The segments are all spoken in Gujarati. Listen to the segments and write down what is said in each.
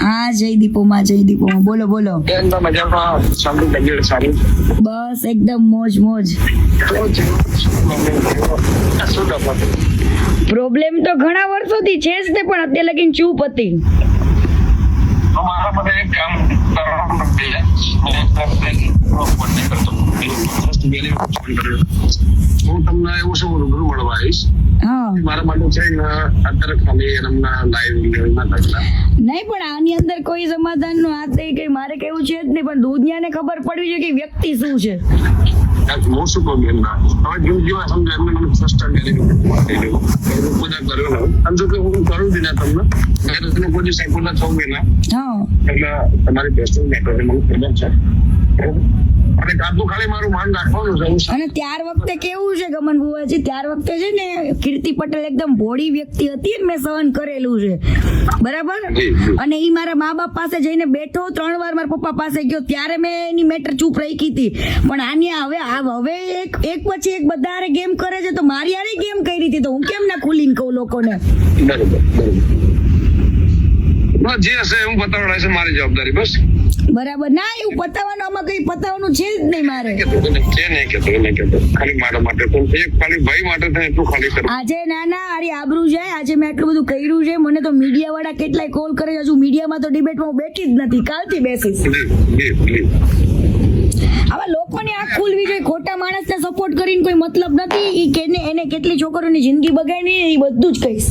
હા જય દીપોમાં જય દીપોમાં. બોલો બોલો. બસ એકદમ મોજ મોજ? પ્રોબ્લેમ તો ઘણા વર્ષોથી છે જ તે પણ અત્યારે લગીન ચૂપ હતી. મારા માટે એક કામ કરવાનું નથી. હું તમને એવું શું રૂબરૂ મળવા આવીશ? મારા માટે છે ને અત્યારે ખાલી એમના લાઈવ નહીં પણ આની અંદર કોઈ સમાધાનનું હાથ નહીં કે મારે કેવું છે જ નહીં પણ દુનિયાને ખબર પડવી જોઈએ કે વ્યક્તિ શું છે. હું શું કહું બેન? હવે જેવું જેવા સમજો એમને મને ફર્સ્ટ ટાઈમ બધા કર્યો ને અને જો કે હું કરું છું ને તમને. એટલે તમે કોઈ દિવસ ના હા. એટલે તમારી મને ખબર છે. અને કાતું ખાલી મારું માન રાખવાનું છે અને ત્યાર વખતે કેવું છે ગમન બુવાજી ત્યાર વખતે છે ને કીર્તિ પટેલ એકદમ ભોળી વ્યક્તિ હતી મેં સહન કરેલું છે. બરાબર. અને એ મારા મા બાપ પાસે જઈને બેઠો ત્રણ વાર મારા પપ્પા પાસે ગયો. ત્યારે મેં એની મેટર ચૂપ રહી હતી. પણ આની હવે હવે એક એક પછી એક બધા ગેમ કરે છે તો મારી આરે ગેમ કરી હતી તો હું કેમ ના ખુલીને કહું લોકોને? બરોબર બરોબર. જે હશે હું બતાવડાય છે મારી જવાબદારી બસ. બરાબર. ના એવું પતાવવાનું આમાં કઈ પતાવવાનું છે જ નહીં મારે. નહીં, કે ખાલી મારા માટે એક ખાલી ભાઈ માટે થાય એટલું ખાલી આજે ના ના આરી આબરૂ જાય. આજે મેં આટલું બધું કર્યું છે. મને તો મીડિયા વાળા કેટલાય કોલ કરે છે. હજુ મીડિયામાં તો ડિબેટમાં હું બેઠી જ નથી. કાલથી બેસીશ. આવા લોકોને આંખ ખુલવી જોઈએ. ખોટા માણસને સપોર્ટ કરીને કોઈ મતલબ નથી. ઈ કેને એને કેટલી છોકરીઓની જિંદગી બગાડી એ બધું જ કહીશ.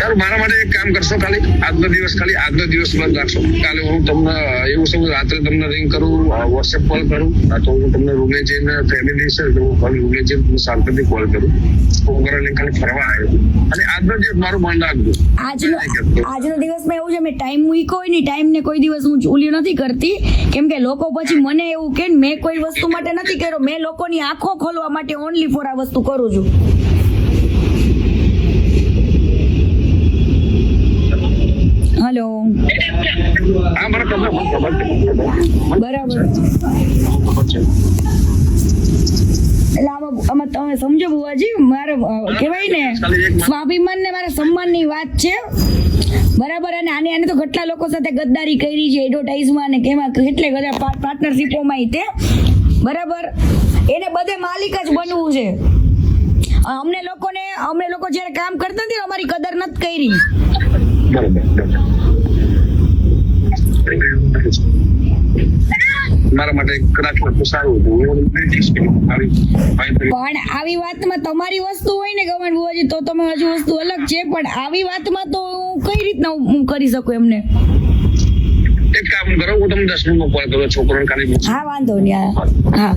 તારું મારા માટે એક કામ કરશો ખાલી આજનો દિવસ ખાલી આજનો દિવસ બંધ રાખશો. કાલે હું તમને એવું છે રાત્રે તમને રિંગ કરું વોટ્સએપ કોલ કરું તો હું તમને રૂમે જઈને ફેમિલી છે તો હું રૂમે જઈને તમને શાંતિથી કોલ કરું. હું ઘરે ખાલી ફરવા આવ્યો અને આજનો દિવસ મારું મન રાખજો. આજનો આજનો દિવસમાં એવું છે મેં ટાઈમ મૂક્યો હોય ને ટાઈમ ને કોઈ દિવસ હું ઓલી નથી કરતી. કેમ કે લોકો પછી મને એવું કે મેં કોઈ વસ્તુ માટે નથી કર્યો. મેં લોકોની આંખો ખોલવા માટે ઓનલી ફોર આ વસ્તુ કરું છું. હલો બરાબર. એટલે આમાં તમે સમજો બુવાજી મારે કહેવાય ને સ્વાભિમાન ને મારા સન્માનની વાત છે. બરાબર અને આને આને તો કેટલા લોકો સાથે ગદ્દારી કરી છે એડવર્ટાઇઝમાં ને કેમાં કેટલે બધા પાર્ટનરશિપોમાં તે. બરાબર? એને બધે માલિક જ બનવું છે. અમને લોકોને અમને લોકો જ્યારે કામ કરતા નથી અમારી કદર નથી કરી. મારા માટે કદાચ સારું હતું. પણ આવી વાતમાં તમારી વસ્તુ હોય ને ગમન બુવાજી તો તમે હજુ વસ્તુ અલગ છે પણ આવી વાતમાં તો હું કઈ રીતના હું કરી શકું એમને? એક કામ કરો હું તમને દસ મિનિટમાં કોલ કરું છોકરોને હા વાંધો નહીં હા.